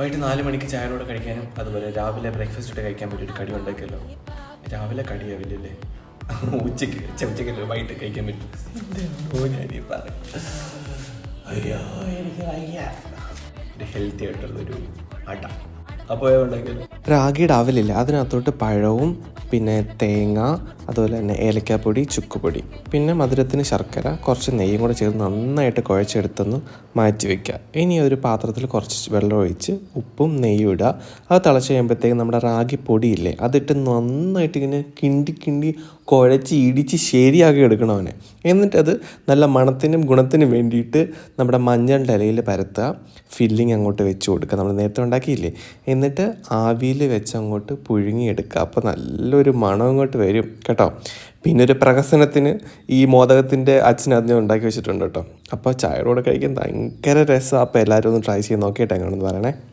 വൈകിട്ട് നാല് മണിക്ക് ചായയോടെ കഴിക്കാനും അതുപോലെ രാവിലെ ബ്രേക്ക്ഫാസ്റ്റ് ഇട്ട് കഴിക്കാൻ പറ്റിയ ഒരു കടി ഉണ്ടാക്കിയല്ലോ. രാവിലെ കടിയാവില്ലല്ലേ ഉച്ചയ്ക്ക് ഉച്ചയ്ക്ക് വൈകിട്ട് കഴിക്കാൻ പറ്റും? അയ്യോ എനിക്ക് വയ്യ. ഹെൽത്തി ആയിട്ടുള്ളൊരു അട. അപ്പോൾ ഉണ്ടാക്കിയല്ലോ റാഗിയുടെ അവലില്ല അതിനകത്തോട്ട് പഴവും പിന്നെ തേങ്ങ അതുപോലെ തന്നെ ഏലക്കാപ്പൊടി ചുക്കുപൊടി. പിന്നെ മധുരത്തിന് ശർക്കര കുറച്ച് നെയ്യും കൂടെ ചേർത്ത് നന്നായിട്ട് കുഴച്ചെടുത്തൊന്ന് മാറ്റി വയ്ക്കുക ഇനി ഒരു പാത്രത്തിൽ കുറച്ച് വെള്ളം ഒഴിച്ച് ഉപ്പും നെയ്യും ഇടുക. അത് തിളച്ച് കഴിയുമ്പോഴത്തേക്കും നമ്മുടെ റാഗി പൊടിയില്ലേ അതിട്ട് നന്നായിട്ട് ഇങ്ങനെ കിണ്ടി കിണ്ടി കുഴച്ച് ഇടിച്ച് ശരിയാക്കി എടുക്കണം അവനെ. എന്നിട്ടത് നല്ല മണത്തിനും ഗുണത്തിനും വേണ്ടിയിട്ട് നമ്മുടെ മഞ്ഞളുടെ ഇലയിൽ പരത്തുക. ഫില്ലിങ് അങ്ങോട്ട് വെച്ച് കൊടുക്കുക. നമ്മൾ നേരത്തെ ഉണ്ടാക്കിയില്ലേ? എന്നിട്ട് ആവിയിൽ വെച്ച് അങ്ങോട്ട് പുഴുങ്ങിയെടുക്കുക. അപ്പോൾ നല്ലൊരു മണം അങ്ങോട്ട് വരും കേട്ടോ. പിന്നെ ഒരു പ്രഹസനത്തിന് ഈ മോദകത്തിന്റെ അച്ഛനതിനെ ഉണ്ടാക്കി വെച്ചിട്ടുണ്ട് കേട്ടോ. അപ്പോൾ ചായയോടെ കഴിക്കാൻ ഭയങ്കര രസമാണ്. അപ്പോൾ എല്ലാവരും ഒന്ന് ട്രൈ ചെയ്ത് നോക്കിയിട്ട് എങ്ങനെയാണെന്ന് പറയണേ.